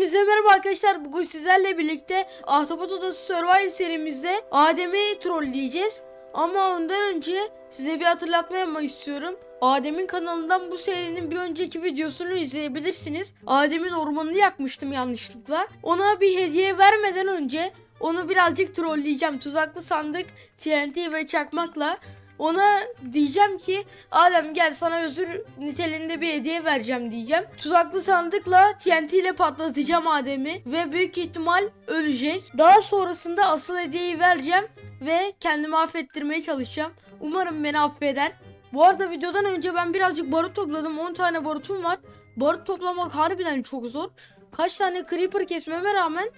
Hepinize merhaba arkadaşlar. Bugün sizlerle birlikte Ahtapot Odası Survival serimizde Adem'i trolleyeceğiz. Ama ondan önce size bir hatırlatma yapmak istiyorum. Adem'in kanalından bu serinin bir önceki videosunu izleyebilirsiniz. Adem'in ormanını yakmıştım yanlışlıkla. Ona bir hediye vermeden önce onu birazcık trolleyeceğim. Tuzaklı sandık, TNT ve çakmakla. Ona diyeceğim ki Adem gel sana özür niteliğinde bir hediye vereceğim diyeceğim. Tuzaklı sandıkla TNT ile patlatacağım Adem'i ve büyük ihtimal ölecek. Daha sonrasında asıl hediyeyi vereceğim ve kendimi affettirmeye çalışacağım. Umarım beni affeder. Bu arada videodan önce ben birazcık barut topladım. 10 tane barutum var. Barut toplamak harbiden çok zor. Kaç tane creeper kesmeme rağmen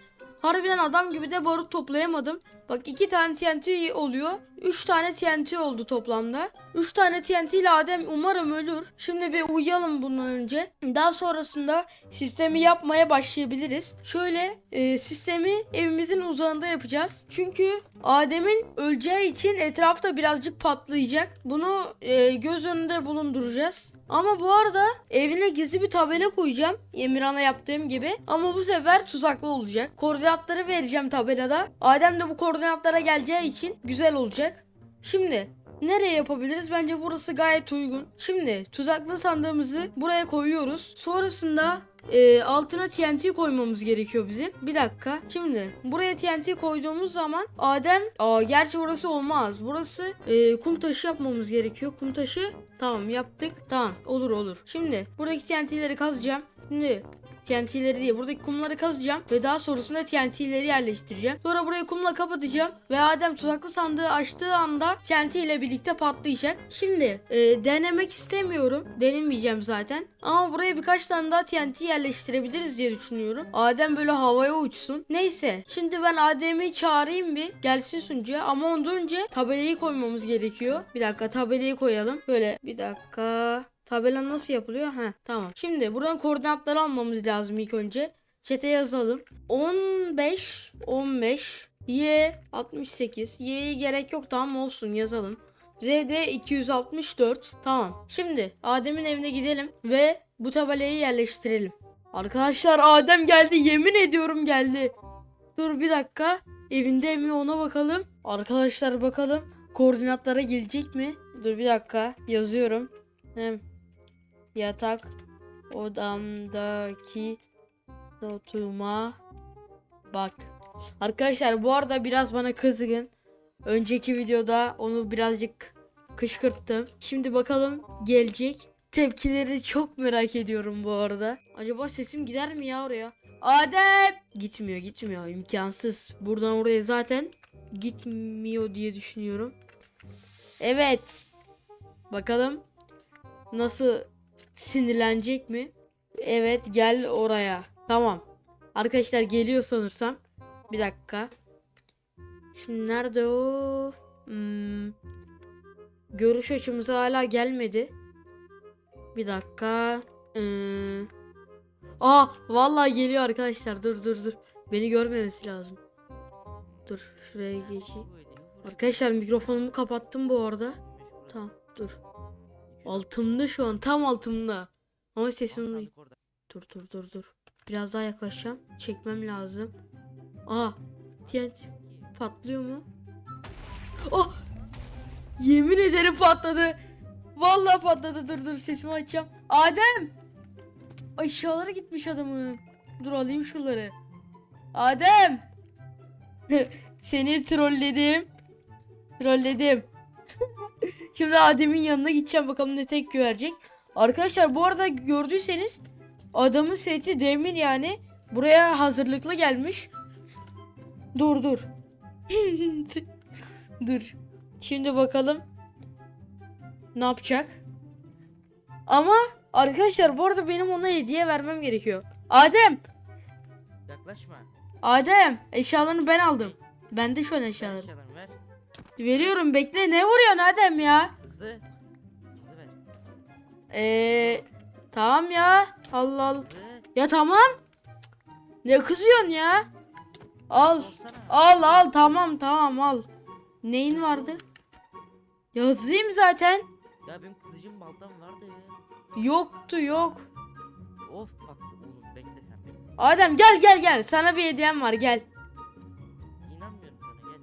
harbiden adam gibi de barut toplayamadım. Bak iki tane TNT oluyor. 3 tane TNT oldu toplamda. 3 tane TNT ile Adem umarım ölür. Şimdi bir uyuyalım bundan önce. Daha sonrasında sistemi yapmaya başlayabiliriz. Şöyle e, sistemi evimizin uzağında yapacağız. Çünkü Adem'in öleceği için etrafta birazcık patlayacak. Bunu e, göz önünde bulunduracağız. Ama bu arada evine gizli bir tabela koyacağım. Emirhan'a yaptığım gibi. Ama bu sefer tuzaklı olacak. Koordinatları vereceğim tabelada. Adem de bu koordinatlara geleceği için güzel olacak. Şimdi nereye yapabiliriz? Bence burası gayet uygun. Şimdi tuzaklı sandığımızı buraya koyuyoruz. Sonrasında e, altına TNT koymamız gerekiyor bizim. Bir dakika. Şimdi buraya TNT koyduğumuz zaman Adem... Aa, gerçi burası olmaz. Burası e, kum taşı yapmamız gerekiyor. Kum taşı tamam yaptık. Tamam olur olur. Şimdi buradaki TNT'leri kazacağım. Şimdi TNT'leri değil buradaki kumları kazacağım ve daha sonrasında TNT'leri yerleştireceğim. Sonra burayı kumla kapatacağım ve Adem tuzaklı sandığı açtığı anda TNT ile birlikte patlayacak. Şimdi e, denemek istemiyorum. Denemeyeceğim zaten. Ama buraya birkaç tane daha TNT yerleştirebiliriz diye düşünüyorum. Adem böyle havaya uçsun. Neyse şimdi ben Adem'i çağırayım bir gelsin sunucuya ama ondan önce tabelayı koymamız gerekiyor. Bir dakika tabelayı koyalım. Böyle bir dakika. Tabela nasıl yapılıyor? Ha tamam. Şimdi buradan koordinatları almamız lazım ilk önce. Çete yazalım. 15 15 Y 68 Y'ye gerek yok tamam olsun yazalım. ZD 264 Tamam. Şimdi Adem'in evine gidelim ve bu tabelayı yerleştirelim. Arkadaşlar Adem geldi. Yemin ediyorum geldi. Dur bir dakika. Evinde mi ona bakalım. Arkadaşlar bakalım. Koordinatlara gelecek mi? Dur bir dakika. Yazıyorum. Hem yatak odamdaki notuma bak. Arkadaşlar bu arada biraz bana kızgın. Önceki videoda onu birazcık kışkırttım. Şimdi bakalım gelecek. Tepkileri çok merak ediyorum bu arada. Acaba sesim gider mi ya oraya? Adem! Gitmiyor gitmiyor imkansız. Buradan oraya zaten gitmiyor diye düşünüyorum. Evet. Bakalım nasıl sinirlenecek mi? Evet gel oraya. Tamam. Arkadaşlar geliyor sanırsam. Bir dakika. Şimdi nerede o? Hmm. Görüş açımıza hala gelmedi. Bir dakika. Ee... Aa vallahi geliyor arkadaşlar. Dur dur dur. Beni görmemesi lazım. Dur şuraya geçeyim. Arkadaşlar mikrofonumu kapattım bu arada. Tamam dur. Altımda şu an tam altımda. Ama sesim duyuyor. Dur dur dur dur. Biraz daha yaklaşacağım. Çekmem lazım. Aa TNT patlıyor mu? Oh! Yemin ederim patladı. Vallahi patladı. Dur dur sesimi açacağım. Adem! Aşağılara gitmiş adamın. Dur alayım şuraları. Adem! Seni trolledim. Trolledim. Şimdi Adem'in yanına gideceğim bakalım ne tepki verecek. Arkadaşlar bu arada gördüyseniz adamın seti demir yani buraya hazırlıklı gelmiş. Dur dur. dur. Şimdi bakalım ne yapacak. Ama arkadaşlar bu arada benim ona hediye vermem gerekiyor. Adem, Yaklaşma. Adem eşyalarını ben aldım. Bende şu an eşyalarım. Eşyalarını ver. Veriyorum bekle ne vuruyorsun Adem ya? Hızlı. Hızlı ver. Eee tamam ya. Allah Allah. Hızlı. Ya tamam. Cık, Ne kızıyorsun ya? Al. Olsana. Al al tamam tamam al. Neyin vardı? Ya hızlıyım zaten. Ya benim kılıcım baltam vardı. Yoktu yok. Of patladı oğlum bekle sen beni. Adem gel gel gel. Sana bir hediyem var gel.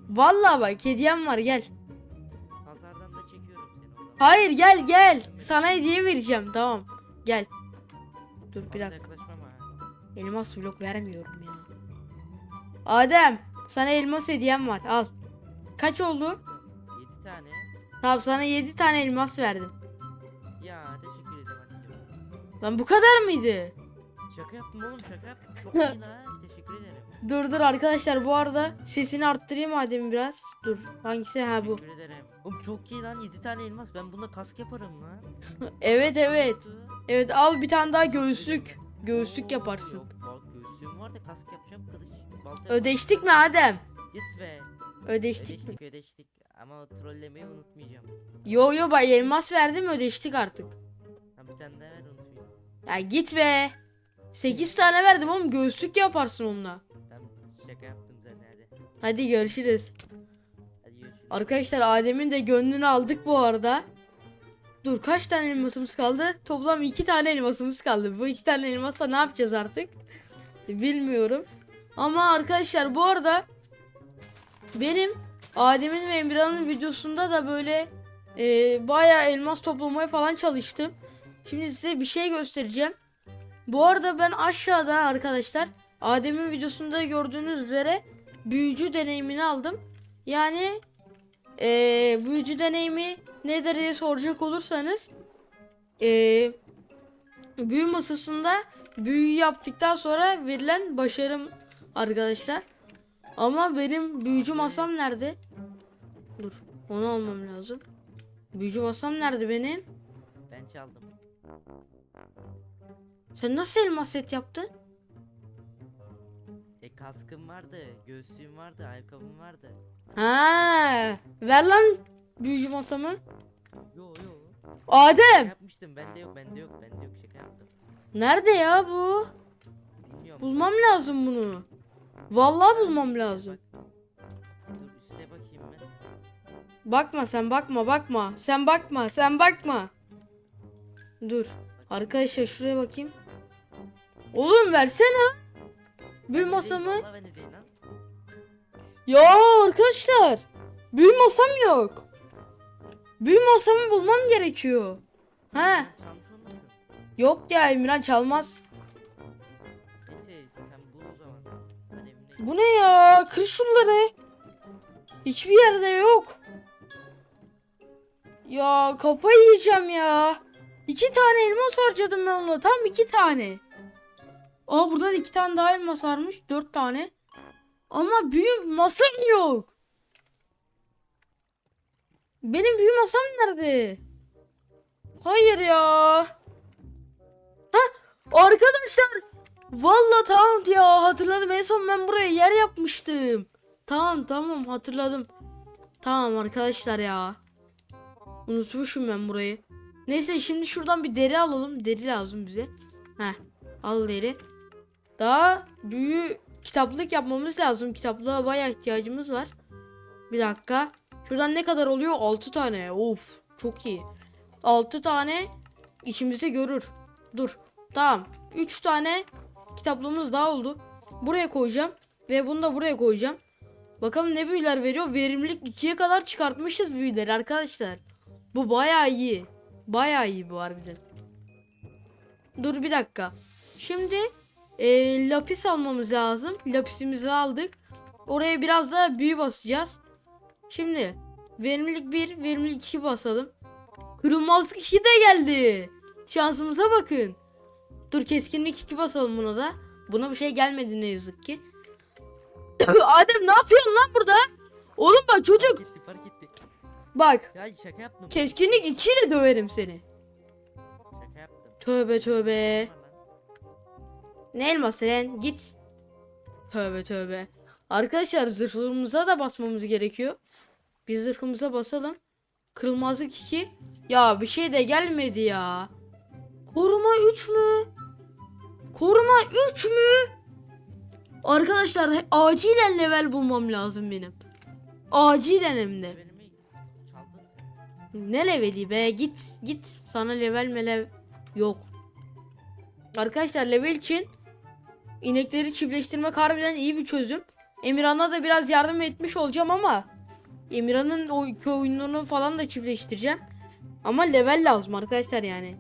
Vallahi bak hediyem var gel. Pazardan da çekiyorum seni o zaman. Hayır gel gel. Sana hediye vereceğim tamam. Gel. Dur bir Fazla dakika. yaklaşmam ha. Elmas blok vermiyorum ya. Adem sana elmas hediyem var al. Kaç oldu? 7 tane. Tamam sana 7 tane elmas verdim. Ya teşekkür ederim anneciğim. Lan bu kadar mıydı? Şaka yaptım oğlum şaka yaptım. Çok iyi lan. Teşekkür ederim. Dur dur arkadaşlar bu arada sesini arttırayım Adem biraz. Dur hangisi ha bu. Teşekkür ederim. Oğlum çok iyi lan 7 tane elmas. Ben bununla kask yaparım lan. Evet evet. Evet al bir tane daha göğüslük. Göğüslük yaparsın. Yok bak göğsüm var da kask yapacağım kılıç. Balta Ödeştik mi Adem? Yes be. Ödeştik mi? Ödeştik ödeştik. Ama trollemeyi unutmayacağım. Yo yo bay elmas verdim ödeştik artık. Ha bir tane daha ver unutmayayım. Ya git be. 8 tane verdim oğlum göğüslük yaparsın onunla. Tamam şaka yaptım zaten hadi. Hadi görüşürüz. Hadi görüşürüz. Arkadaşlar Adem'in de gönlünü aldık bu arada. Dur kaç tane elmasımız kaldı? Toplam iki tane elmasımız kaldı. Bu iki tane elmasla ne yapacağız artık? Bilmiyorum. Ama arkadaşlar bu arada benim Adem'in ve Emirhan'ın videosunda da böyle e, bayağı elmas toplamaya falan çalıştım. Şimdi size bir şey göstereceğim. Bu arada ben aşağıda arkadaşlar Adem'in videosunda gördüğünüz üzere büyücü deneyimini aldım. Yani eee büyücü deneyimi nedir diye soracak olursanız eee büyü masasında büyü yaptıktan sonra verilen başarım arkadaşlar. Ama benim büyücü masam nerede? Dur onu almam lazım. Büyücü masam nerede benim? Ben çaldım. Sen nasıl elmas set yaptın? E kaskım vardı, göğsüm vardı, ayakkabım vardı. Ha, ver lan büyücü masamı. Yo yo. Adem, Yapmıştım bende yok bende yok bende yok şaka yaptım. nerede ya bu? Bilmiyorum. Bulmam lazım bunu. Vallahi bulmam lazım. Dur üste bakayım ben. Bakma sen bakma bakma. Sen bakma sen bakma. Dur. Arkadaşlar şuraya bakayım. Oğlum versene. Büyü masamı. Ya arkadaşlar. Büyü masam yok. Büyü masamı bulmam gerekiyor. He. Yok ya Emirhan çalmaz. Bu ne ya? Kır şunları. Hiçbir yerde yok. Ya kafayı yiyeceğim ya. İki tane elmas harcadım ben ona. Tam iki tane. Aa burada da iki tane daha elmas varmış. Dört tane. Ama büyü masam yok. Benim büyü masam nerede? Hayır ya. Ha arkadaşlar Vallahi tamam ya hatırladım en son ben buraya yer yapmıştım. Tamam tamam hatırladım. Tamam arkadaşlar ya. Unutmuşum ben burayı. Neyse şimdi şuradan bir deri alalım. Deri lazım bize. Heh al deri. Daha büyü kitaplık yapmamız lazım. Kitaplığa bayağı ihtiyacımız var. Bir dakika. Şuradan ne kadar oluyor? 6 tane. Of çok iyi. 6 tane içimizi görür. Dur. Tamam. 3 tane kitaplığımız daha oldu. Buraya koyacağım. Ve bunu da buraya koyacağım. Bakalım ne büyüler veriyor. Verimlilik 2'ye kadar çıkartmışız büyüleri arkadaşlar. Bu bayağı iyi. Bayağı iyi bu harbiden. Dur bir dakika. Şimdi e, lapis almamız lazım. Lapisimizi aldık. Oraya biraz daha büyü basacağız. Şimdi verimlilik 1, verimlilik 2 basalım. Kırılmazlık 2 de geldi. Şansımıza bakın. Dur keskinlik 2 basalım buna da. Buna bir şey gelmedi ne yazık ki. Adem ne yapıyorsun lan burada? Oğlum bak çocuk. Fark etti fark etti. Bak Ya şaka yaptım. keskinlik 2 ile döverim seni. Şaka yaptım. Tövbe tövbe. Ne elması lan git. Tövbe tövbe. Arkadaşlar zırhımıza da basmamız gerekiyor. Biz zırhımıza basalım. Kırılmazlık 2. Ya bir şey de gelmedi ya. Koruma 3 mü? Koruma 3 mü? Arkadaşlar acilen level bulmam lazım benim. Acilen hem de. Ne leveli be git git sana level melev yok. Arkadaşlar level için inekleri çiftleştirmek harbiden iyi bir çözüm. Emirhan'a da biraz yardım etmiş olacağım ama Emirhan'ın o köy oyununu falan da çiftleştireceğim. Ama level lazım arkadaşlar yani.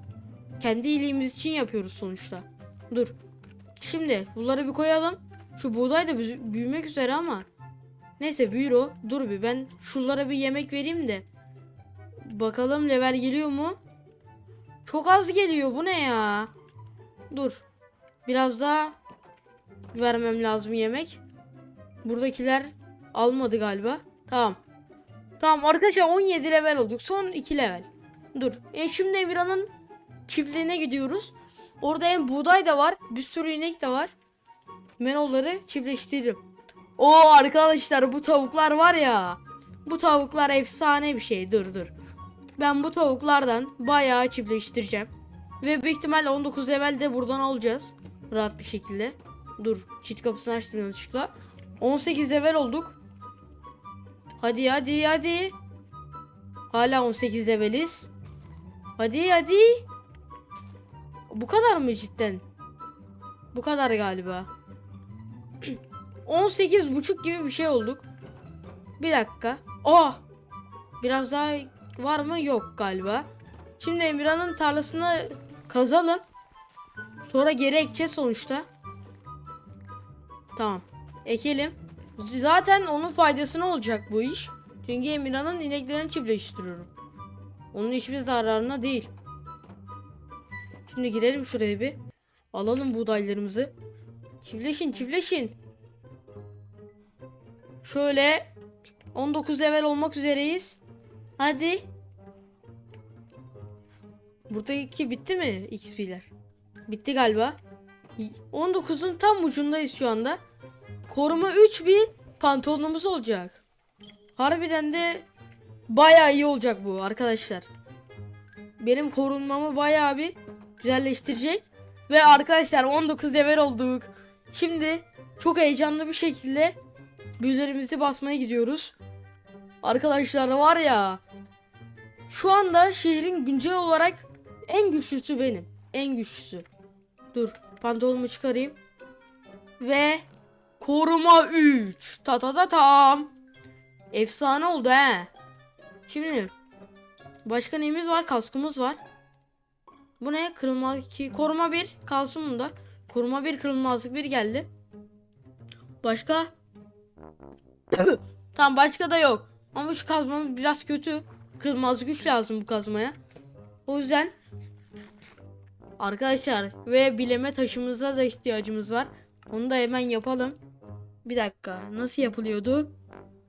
Kendi iyiliğimiz için yapıyoruz sonuçta. Dur. Şimdi bunları bir koyalım. Şu buğday da büyümek üzere ama. Neyse büyür o. Dur bir ben şunlara bir yemek vereyim de. Bakalım level geliyor mu? Çok az geliyor. Bu ne ya? Dur. Biraz daha vermem lazım yemek. Buradakiler almadı galiba. Tamam. Tamam arkadaşlar 17 level olduk. Son 2 level. Dur. E şimdi Emirhan'ın çiftliğine gidiyoruz. Orada hem buğday da var. Bir sürü inek de var. Ben onları çiftleştiririm. O arkadaşlar bu tavuklar var ya. Bu tavuklar efsane bir şey. Dur dur. Ben bu tavuklardan bayağı çiftleştireceğim. Ve büyük ihtimal 19 level de buradan alacağız. Rahat bir şekilde. Dur. Çit kapısını açtım yanlışlıkla. 18 level olduk. Hadi hadi hadi. Hala 18 leveliz. Hadi hadi. Bu kadar mı cidden? Bu kadar galiba. 18 buçuk gibi bir şey olduk. Bir dakika. Oh! Biraz daha var mı? Yok galiba. Şimdi Emirhan'ın tarlasını kazalım. Sonra geri ekeceğiz sonuçta. Tamam. Ekelim. Zaten onun faydasına olacak bu iş. Çünkü Emirhan'ın ineklerini çiftleştiriyorum. Onun hiçbir zararına değil. Şimdi girelim şuraya bir. Alalım buğdaylarımızı. Çiftleşin çiftleşin. Şöyle 19 level olmak üzereyiz. Hadi. Buradaki bitti mi XP'ler? Bitti galiba. 19'un tam ucundayız şu anda. Koruma 3 bir pantolonumuz olacak. Harbiden de bayağı iyi olacak bu arkadaşlar. Benim korunmamı bayağı bir güzelleştirecek. Ve arkadaşlar 19 level olduk. Şimdi çok heyecanlı bir şekilde büyülerimizi basmaya gidiyoruz. Arkadaşlar var ya şu anda şehrin güncel olarak en güçlüsü benim. En güçlüsü. Dur pantolonumu çıkarayım. Ve koruma 3. Ta ta ta tam. Efsane oldu he. Şimdi başka neyimiz var? Kaskımız var. Bu ne? Kırılma 2. Koruma 1. Kalsın bunda. Koruma 1 kırılmazlık 1 geldi. Başka? tamam başka da yok. Ama şu kazmamız biraz kötü. Kırılmazlık güç lazım bu kazmaya. O yüzden Arkadaşlar ve bileme taşımıza da ihtiyacımız var. Onu da hemen yapalım. Bir dakika. Nasıl yapılıyordu?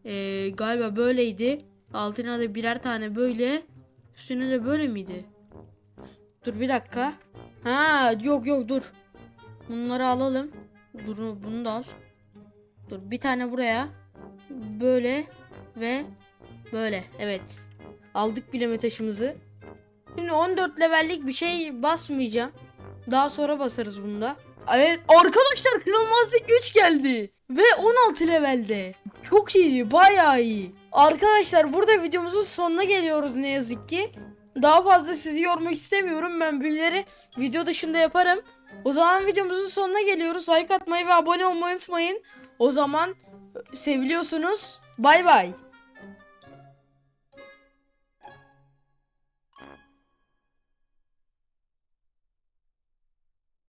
Ee, galiba böyleydi. Altına da birer tane böyle. Üstüne de böyle miydi? Dur bir dakika. Ha yok yok dur. Bunları alalım. Dur bunu da al. Dur bir tane buraya. Böyle ve böyle. Evet. Aldık bileme taşımızı. Şimdi 14 levellik bir şey basmayacağım. Daha sonra basarız bunda. Evet arkadaşlar kırılmazlık güç geldi. Ve 16 levelde. Çok iyi bayağı iyi. Arkadaşlar burada videomuzun sonuna geliyoruz ne yazık ki. Daha fazla sizi yormak istemiyorum. Ben büyüleri video dışında yaparım. O zaman videomuzun sonuna geliyoruz. Like atmayı ve abone olmayı unutmayın. O zaman seviliyorsunuz. Bay bay.